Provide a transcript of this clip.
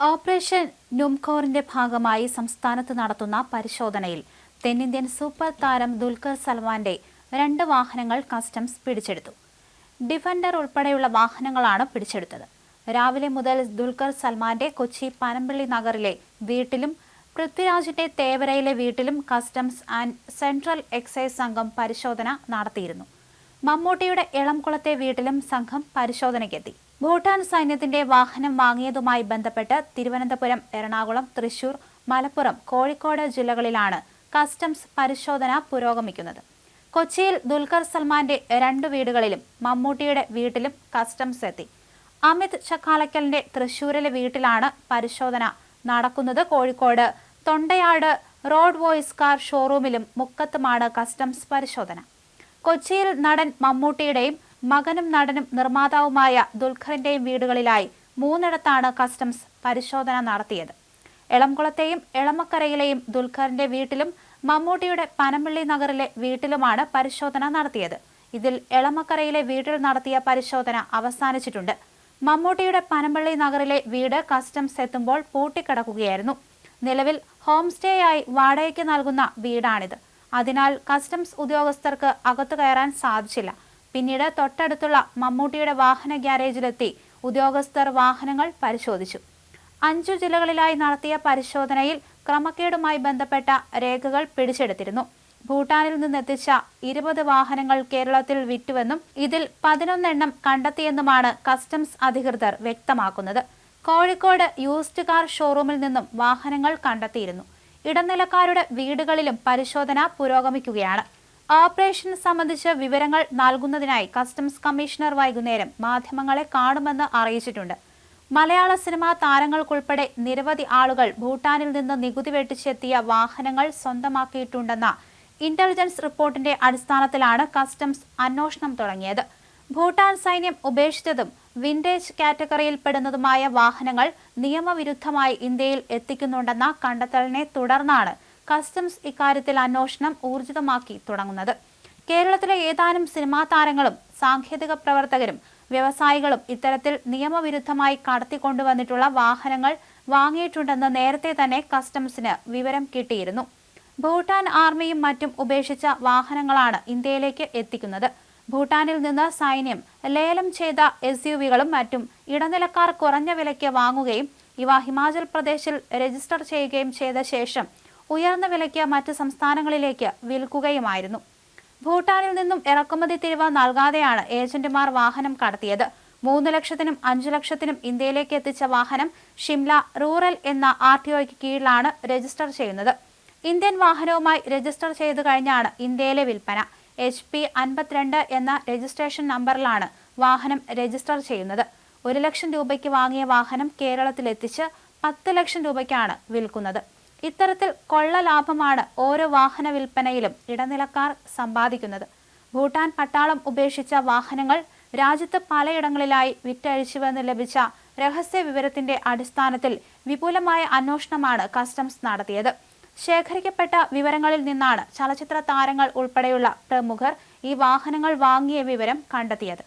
Operation നുംകോറിന്റെ ഭാഗമായി സംസ്ഥാനത്ത് നടത്തുന്ന പരിശോധനയിൽ തെന്നിന്ത്യൻ സൂപ്പർ താരം ദുൽഖർ സൽമാന്റെ രണ്ട് വാഹനങ്ങൾ കസ്റ്റംസ് പിടിച്ചെടുത്തു. ഡിഫൻഡർ ഉൾപ്പെടെയുള്ള വാഹനങ്ങളാണ് പിടിച്ചെടുത്തത്. രാവിലെ മുതൽ ദുൽഖർ സൽമാന്റെ കൊച്ചി പനമ്പള്ളി നഗറിലെ വീട്ടിലും പൃഥ്വിരാജിന്റെ തേവരയിലെ വീട്ടിലും കസ്റ്റംസ് ആൻഡ് സെൻട്രൽ എക്സൈസ് സംഘം പരിശോധന നടത്തിയിരുന്നു. മമ്മൂട്ടിയുടെ ഇളംകുളത്തെ വീട്ടിലും സംഘം പരിശോധനയ്ക്കെത്തി. ഭൂട്ടാൻ സൈന്യത്തിന്റെ വാഹനം വാങ്ങിയതുമായി ബന്ധപ്പെട്ട് തിരുവനന്തപുരം എറണാകുളം തൃശൂർ മലപ്പുറം കോഴിക്കോട് ജില്ലകളിലാണ് കസ്റ്റംസ് പരിശോധന പുരോഗമിക്കുന്നത്. കൊച്ചിയിൽ ദുൽഖർ സൽമാന്റെ രണ്ടു വീടുകളിലും മമ്മൂട്ടിയുടെ വീട്ടിലും കസ്റ്റംസ് എത്തി. അമിത് ചക്കാലക്കലിന്റെ തൃശൂരിലെ വീട്ടിലാണ് പരിശോധന നടക്കുന്നത്. Kozhikode Thondayad road voice car ഷോറൂമിലും മുക്കത്തുമാണ് കസ്റ്റംസ് പരിശോധന. കൊച്ചിയിൽ നടൻ മമ്മൂട്ടിയുടെയും മകനും നടനും നിർമ്മാതാവുമായ ദുൽഖറിന്റെയും വീടുകളിലായി മൂന്നിടത്താണ് കസ്റ്റംസ് പരിശോധന നടത്തിയത്. എളംകുളത്തെയും എളമക്കരയിലെയും ദുൽഖറിന്റെ വീട്ടിലും മമ്മൂട്ടിയുടെ പനമ്പള്ളി നഗറിലെ വീട്ടിലുമാണ് പരിശോധന നടത്തിയത്. ഇതിൽ എളമക്കരയിലെ വീട്ടിൽ നടത്തിയ പരിശോധന അവസാനിച്ചിട്ടുണ്ട്. മമ്മൂട്ടിയുടെ പനമ്പള്ളി നഗറിലെ വീട് കസ്റ്റംസ് എത്തുമ്പോൾ പൂട്ടിക്കിടക്കുകയായിരുന്നു. നിലവിൽ ഹോം സ്റ്റേ ആയി വാടകയ്ക്ക് നൽകുന്ന വീടാണിത്. അതിനാൽ കസ്റ്റംസ് ഉദ്യോഗസ്ഥർക്ക് അകത്തു കയറാൻ സാധിച്ചില്ല. പിന്നീട് തൊട്ടടുത്തുള്ള മമ്മൂട്ടിയുടെ വാഹന ഗ്യാരേജിലെത്തി. ഉദ്യോഗസ്ഥർ വാഹനങ്ങൾ പരിശോധിച്ചു. അഞ്ചു ജില്ലകളിലായി നടത്തിയ പരിശോധനയിൽ ക്രമക്കേടുമായി ബന്ധപ്പെട്ട രേഖകൾ പിടിച്ചെടുത്തിരുന്നു. ഭൂട്ടാനിൽ നിന്നെത്തിച്ച ഇരുപത് വാഹനങ്ങൾ കേരളത്തിൽ വിറ്റുവെന്നും ഇതിൽ പതിനൊന്നെണ്ണം കണ്ടെത്തിയെന്നുമാണ് കസ്റ്റംസ് അധികൃതർ വ്യക്തമാക്കുന്നത്. കോഴിക്കോട് യൂസ്ഡ് കാർ ഷോറൂമിൽ നിന്നും വാഹനങ്ങൾ കണ്ടെത്തിയിരുന്നു. ഇടനിലക്കാരുടെ വീടുകളിലും പരിശോധന പുരോഗമിക്കുകയാണ്. ഓപ്പറേഷൻ സംബന്ധിച്ച് വിവരങ്ങൾ നൽകുന്നതിനായി കസ്റ്റംസ് കമ്മീഷണർ വൈകുന്നേരം മാധ്യമങ്ങളെ കാണുമെന്ന് അറിയിച്ചിട്ടുണ്ട്. മലയാള സിനിമാ താരങ്ങൾക്കുൾപ്പെടെ നിരവധി ആളുകൾ ഭൂട്ടാനിൽ നിന്ന് നികുതി വെട്ടിച്ചെത്തിയ വാഹനങ്ങൾ സ്വന്തമാക്കിയിട്ടുണ്ടെന്ന ഇന്റലിജൻസ് റിപ്പോർട്ടിന്റെ അടിസ്ഥാനത്തിലാണ് കസ്റ്റംസ് അന്വേഷണം തുടങ്ങിയത്. ഭൂട്ടാൻ സൈന്യം ഉപേക്ഷിച്ചതും വിന്റേജ് കാറ്റഗറിയിൽപ്പെടുന്നതുമായ വാഹനങ്ങൾ നിയമവിരുദ്ധമായി ഇന്ത്യയിൽ എത്തിക്കുന്നുണ്ടെന്ന കണ്ടെത്തലിനെ തുടർന്നാണ് കസ്റ്റംസ് ഇക്കാര്യത്തിൽ അന്വേഷണം ഊർജിതമാക്കി തുടങ്ങുന്നത്. കേരളത്തിലെ ഏതാനും സിനിമാ താരങ്ങളും സാങ്കേതിക പ്രവർത്തകരും വ്യവസായികളും ഇത്തരത്തിൽ നിയമവിരുദ്ധമായി കടത്തിക്കൊണ്ടുവന്നിട്ടുള്ള വാഹനങ്ങൾ വാങ്ങിയിട്ടുണ്ടെന്ന് നേരത്തെ തന്നെ കസ്റ്റംസിന് വിവരം കിട്ടിയിരുന്നു. ഭൂട്ടാൻ ആർമിയും മറ്റും ഉപേക്ഷിച്ച വാഹനങ്ങളാണ് ഇന്ത്യയിലേക്ക് എത്തിക്കുന്നത്. ഭൂട്ടാനിൽ നിന്ന് സൈന്യം ലേലം ചെയ്ത എസ് യു വികളും മറ്റും ഇടനിലക്കാർ കുറഞ്ഞ വിലയ്ക്ക് വാങ്ങുകയും ഇവ ഹിമാചൽ പ്രദേശിൽ രജിസ്റ്റർ ചെയ്യുകയും ചെയ്ത ശേഷം ഉയർന്ന വിലയ്ക്ക് മറ്റ് സംസ്ഥാനങ്ങളിലേക്ക് വിൽക്കുകയുമായിരുന്നു. ഭൂട്ടാനിൽ നിന്നും ഇറക്കുമതി തിരിവ് നൽകാതെയാണ് ഏജന്റുമാർ വാഹനം കടത്തിയത്. മൂന്ന് ലക്ഷത്തിനും അഞ്ചു ലക്ഷത്തിനും ഇന്ത്യയിലേക്ക് എത്തിച്ച വാഹനം ഷിംല റൂറൽ എന്ന ആർ ടി ഒയ്ക്ക് കീഴിലാണ് രജിസ്റ്റർ ചെയ്യുന്നത്. ഇന്ത്യൻ വാഹനവുമായി രജിസ്റ്റർ ചെയ്തു കഴിഞ്ഞാണ് ഇന്ത്യയിലെ വിൽപ്പന. എച്ച് പി അൻപത്തിരണ്ട് എന്ന രജിസ്ട്രേഷൻ നമ്പറിലാണ് വാഹനം രജിസ്റ്റർ ചെയ്യുന്നത്. ഒരു ലക്ഷം രൂപയ്ക്ക് വാങ്ങിയ വാഹനം കേരളത്തിലെത്തിച്ച് പത്ത് ലക്ഷം രൂപയ്ക്കാണ് വിൽക്കുന്നത്. ഇത്തരത്തിൽ കൊള്ള ലാഭമാണ് ഓരോ വാഹന വിൽപ്പനയിലും ഇടനിലക്കാർ സമ്പാദിക്കുന്നത്. ഭൂട്ടാൻ പട്ടാളം ഉപേക്ഷിച്ച വാഹനങ്ങൾ രാജ്യത്ത് പലയിടങ്ങളിലായി വിറ്റഴിച്ചുവെന്ന് ലഭിച്ച രഹസ്യ വിവരത്തിന്റെ അടിസ്ഥാനത്തിൽ വിപുലമായ അന്വേഷണമാണ് കസ്റ്റംസ് നടത്തിയത്. ശേഖരിക്കപ്പെട്ട വിവരങ്ങളിൽ നിന്നാണ് ചലച്ചിത്ര താരങ്ങൾ ഉൾപ്പെടെയുള്ള പ്രമുഖർ ഈ വാഹനങ്ങൾ വാങ്ങിയ വിവരം കണ്ടെത്തിയത്.